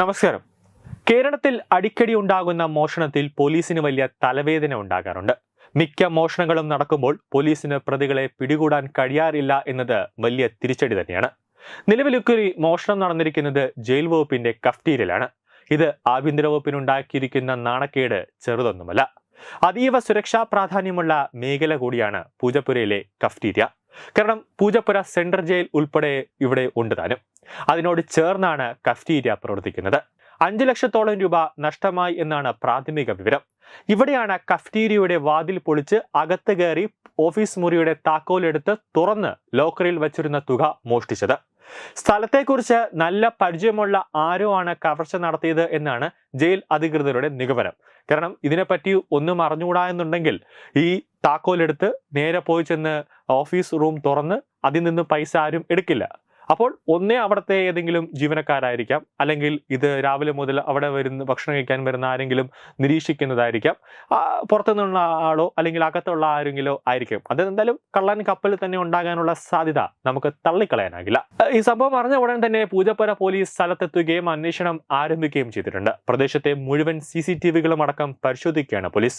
നമസ്കാരം. കേരളത്തിൽ അടിക്കടി ഉണ്ടാകുന്ന മോഷണത്തിൽ പോലീസിന് വലിയ തലവേദന ഉണ്ടാകാറുണ്ട്. മിക്ക മോഷണങ്ങളും നടക്കുമ്പോൾ പോലീസിന് പ്രതികളെ പിടികൂടാൻ കഴിയാറില്ല എന്നത് വലിയ തിരിച്ചടി തന്നെയാണ്. നിലവിലുക്കുറി മോഷണം നടന്നിരിക്കുന്നത് ജയിൽ വകുപ്പിന്റെ കഫ്റ്റീരിയലാണ്. ഇത് ആഭ്യന്തര വകുപ്പിനുണ്ടാക്കിയിരിക്കുന്ന നാണക്കേട് ചെറുതൊന്നുമല്ല. അതീവ സുരക്ഷാ പ്രാധാന്യമുള്ള മേഖല കൂടിയാണ് പൂജപ്പുരയിലെ കഫ്റ്റീരിയ. കാരണം പൂജപ്പുര സെൻട്രൽ ജയിൽ ഉൾപ്പെടെ ഇവിടെ ഉണ്ട് താനും. അതിനോട് ചേർന്നാണ് കഫ്റ്റീരിയ പ്രവർത്തിക്കുന്നത്. അഞ്ചു ലക്ഷത്തോളം രൂപ നഷ്ടമായി എന്നാണ് പ്രാഥമിക വിവരം. ഇവിടെയാണ് കഫ്റ്റീരിയയുടെ വാതിൽ പൊളിച്ച് അകത്ത് കയറി ഓഫീസ് മുറിയുടെ താക്കോലെടുത്ത് തുറന്ന് ലോക്കറിൽ വച്ചിരുന്ന തുക മോഷ്ടിച്ചത്. സ്ഥലത്തെക്കുറിച്ച് നല്ല പരിചയമുള്ള ആരോ ആണ് കവർച്ച നടത്തിയത് എന്നാണ് ജയിൽ അധികൃതരുടെ നിഗമനം. കാരണം ഇതിനെപ്പറ്റി ഒന്നും അറിഞ്ഞുകൂടാ എന്നുണ്ടെങ്കിൽ ഈ താക്കോലെടുത്ത് നേരെ പോയി ചെന്ന് ഓഫീസ് റൂം തുറന്ന് അതിൽ നിന്ന് പൈസ ആരും എടുക്കില്ല. അപ്പോൾ ഒന്നേ അവിടുത്തെ ഏതെങ്കിലും ജീവനക്കാരായിരിക്കാം. അല്ലെങ്കിൽ ഇത് രാവിലെ മുതൽ അവിടെ വരുന്ന ഭക്ഷണം കഴിക്കാൻ വരുന്ന ആരെങ്കിലും നിരീക്ഷിക്കുന്നതായിരിക്കാം. പുറത്തുനിന്നുള്ള ആളോ അല്ലെങ്കിൽ അകത്തുള്ള ആരെങ്കിലോ ആയിരിക്കും. അത് എന്തായാലും കള്ളൻ കപ്പലിൽ തന്നെ ഉണ്ടാകാനുള്ള സാധ്യത നമുക്ക് തള്ളിക്കളയാനാകില്ല. ഈ സംഭവം അറിഞ്ഞ ഉടൻ തന്നെ പൂജപ്പുര പോലീസ് സ്ഥലത്തെത്തുകയും അന്വേഷണം ആരംഭിക്കുകയും ചെയ്തിട്ടുണ്ട്. പ്രദേശത്തെ മുഴുവൻ സി സി ടി വികളും അടക്കം പരിശോധിക്കുകയാണ് പോലീസ്.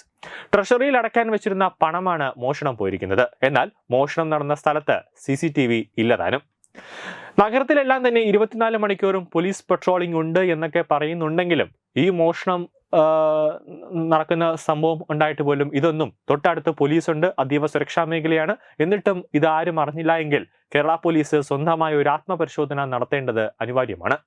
ട്രഷറിയിൽ അടക്കാൻ വെച്ചിരുന്ന പണമാണ് മോഷണം പോയിരിക്കുന്നത്. എന്നാൽ മോഷണം നടന്ന സ്ഥലത്ത് സി സി ടി വി ഇല്ലതാനും നഗരത്തിലെല്ലാം തന്നെ ഇരുപത്തിനാല് മണിക്കൂറും പോലീസ് പെട്രോളിംഗ് ഉണ്ട് എന്നൊക്കെ പറയുന്നുണ്ടെങ്കിലും ഈ മോഷണം നടക്കുന്ന സംഭവം ഉണ്ടായിട്ട് പോലും ഇതൊന്നും തൊട്ടടുത്ത് പോലീസുണ്ട് അതീവ സുരക്ഷാ മേഖലയാണ്. എന്നിട്ടും ഇതാരും അറിഞ്ഞില്ല എങ്കിൽ കേരള പോലീസ് സ്വന്തമായ ഒരു ആത്മപരിശോധന നടത്തേണ്ടത് അനിവാര്യമാണ്.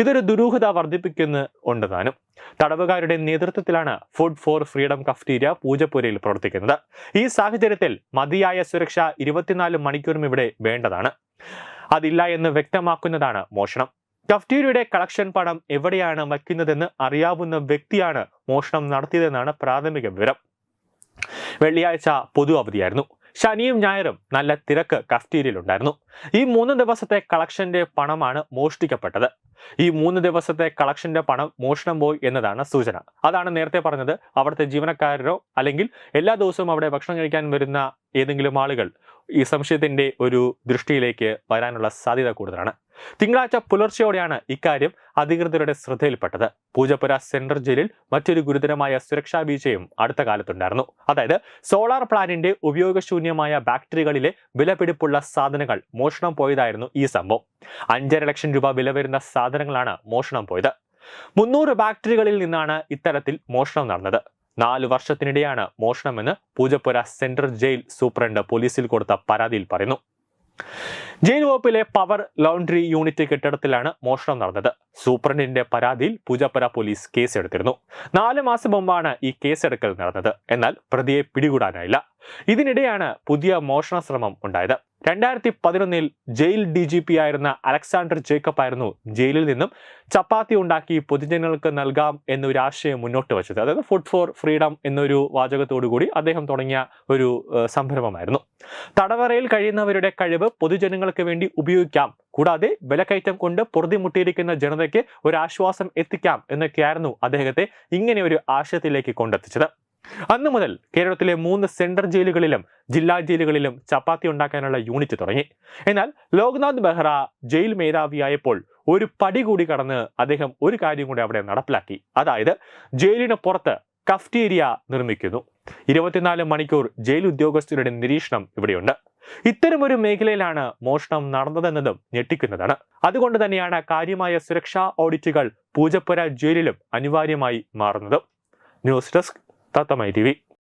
ഇതൊരു ദുരൂഹത വർദ്ധിപ്പിക്കുന്ന ഉണ്ട് താനും. തടവുകാരുടെ നേതൃത്വത്തിലാണ് ഫുഡ് ഫോർ ഫ്രീഡം കഫ്റ്റീരിയ പൂജപ്പുരയിൽ പ്രവർത്തിക്കുന്നത്. ഈ സാഹചര്യത്തിൽ മതിയായ സുരക്ഷ ഇരുപത്തിനാല് മണിക്കൂറും ഇവിടെ വേണ്ടതാണ്. അതില്ല എന്ന് വ്യക്തമാക്കുന്നതാണ് മോഷണം. കഫ്റ്റീരിയുടെ കളക്ഷൻ പണം എവിടെയാണ് വയ്ക്കുന്നതെന്ന് അറിയാവുന്ന വ്യക്തിയാണ് മോഷണം നടത്തിയതെന്നാണ് പ്രാഥമിക വിവരം. വെള്ളിയാഴ്ച പൊതു അവധിയായിരുന്നു. ശനിയും ഞായറും നല്ല തിരക്ക് കഫ്റ്റീരിയയിലുണ്ടായിരുന്നു. ഈ മൂന്ന് ദിവസത്തെ കളക്ഷന്റെ പണമാണ് മോഷ്ടിക്കപ്പെട്ടത്. ഈ മൂന്ന് ദിവസത്തെ കളക്ഷന്റെ പണം മോഷണം പോയി എന്നതാണ് സൂചന. അതാണ് നേരത്തെ പറഞ്ഞത്. അവിടുത്തെ ജീവനക്കാരോ അല്ലെങ്കിൽ എല്ലാ ദിവസവും അവിടെ ഭക്ഷണം കഴിക്കാൻ വരുന്ന ഏതെങ്കിലും ആളുകൾ ഈ സംശയത്തിന്റെ ഒരു ദൃഷ്ടിയിലേക്ക് വരാനുള്ള സാധ്യത കൂടുതലാണ്. തിങ്കളാഴ്ച പുലർച്ചെയോടെയാണ് ഇക്കാര്യം അധികൃതരുടെ ശ്രദ്ധയിൽപ്പെട്ടത്. പൂജപ്പുര സെൻട്രൽ ജയിലിൽ മറ്റൊരു ഗുരുതരമായ സുരക്ഷാ വീഴ്ചയും അടുത്ത കാലത്തുണ്ടായിരുന്നു. അതായത് സോളാർ പ്ലാന്റിന്റെ ഉപയോഗശൂന്യമായ ബാറ്ററികളിലെ വിലപിടിപ്പുള്ള സാധനങ്ങൾ മോഷണം പോയതായിരുന്നു ഈ സംഭവം. അഞ്ചര ലക്ഷം രൂപ വില വരുന്ന സാധനങ്ങളാണ് മോഷണം പോയത്. മുന്നൂറ് ബാറ്ററികളിൽ നിന്നാണ് ഇത്തരത്തിൽ മോഷണം നടന്നത്. നാല് വർഷത്തിനിടെയാണ് മോഷണമെന്ന് പൂജപ്പുര സെൻട്രൽ ജയിൽ സൂപ്രണ്ട് പോലീസിൽ കൊടുത്ത പരാതിയിൽ പറയുന്നു. ജയിൽ വകുപ്പിലെ പവർ ലോണ്ടറി യൂണിറ്റ് കെട്ടിടത്തിലാണ് മോഷണം നടന്നത്. സൂപ്രണ്ടിന്റെ പരാതിയിൽ പൂജപ്പുര പോലീസ് കേസെടുത്തിരുന്നു. നാല് മാസം മുമ്പാണ് ഈ കേസെടുക്കൽ നടന്നത്. എന്നാൽ പ്രതിയെ പിടികൂടാനായില്ല. ഇതിനിടെയാണ് പുതിയ മോഷണ ശ്രമം ഉണ്ടായത്. രണ്ടായിരത്തി പതിനൊന്നിൽ ജയിൽ ഡി ജി പി ആയിരുന്ന അലക്സാണ്ടർ ജേക്കബ് ആയിരുന്നു ജയിലിൽ നിന്നും ചപ്പാത്തി ഉണ്ടാക്കി പൊതുജനങ്ങൾക്ക് നൽകാം എന്നൊരു ആശയം മുന്നോട്ട് വെച്ചത്. അതായത് ഫുഡ് ഫോർ ഫ്രീഡം എന്നൊരു വാചകത്തോടു കൂടി അദ്ദേഹം തുടങ്ങിയ ഒരു സംരംഭമായിരുന്നു. തടവറയിൽ കഴിയുന്നവരുടെ കഴിവ് പൊതുജനങ്ങൾക്ക് വേണ്ടി ഉപയോഗിക്കാം. കൂടാതെ വിലക്കയറ്റം കൊണ്ട് പൊറുതിമുട്ടിയിരിക്കുന്ന ജനതയ്ക്ക് ഒരു ആശ്വാസം എത്തിക്കാം എന്നൊക്കെയായിരുന്നു അദ്ദേഹത്തെ ഇങ്ങനെ ഒരു ആശയത്തിലേക്ക് കൊണ്ടെത്തിച്ചത്. അന്നു മുതൽ കേരളത്തിലെ മൂന്ന് സെൻട്രൽ ജയിലുകളിലും ജില്ലാ ജയിലുകളിലും ചപ്പാത്തി ഉണ്ടാക്കാനുള്ള യൂണിറ്റ് തുടങ്ങി. എന്നാൽ ലോക്നാഥ് ബെഹ്റ ജയിൽ മേധാവിയായപ്പോൾ ഒരു പടി കൂടി കടന്ന് അദ്ദേഹം ഒരു കാര്യം കൂടി അവിടെ നടപ്പിലാക്കി. അതായത് ജയിലിന് പുറത്ത് കഫ്റ്റീരിയ നിർമ്മിക്കുന്നു. ഇരുപത്തിനാല് മണിക്കൂർ ജയിൽ ഉദ്യോഗസ്ഥരുടെ നിരീക്ഷണം ഇവിടെയുണ്ട്. ഇത്തരമൊരു മേഖലയിലാണ് മോഷണം നടന്നതെന്നതും ഞെട്ടിക്കുന്നതാണ്. അതുകൊണ്ട് തന്നെയാണ് കാര്യമായ സുരക്ഷാ ഓഡിറ്റുകൾ പൂജപ്പുര ജയിലിലും അനിവാര്യമായി മാറുന്നത്. News desk たたまいてぃ。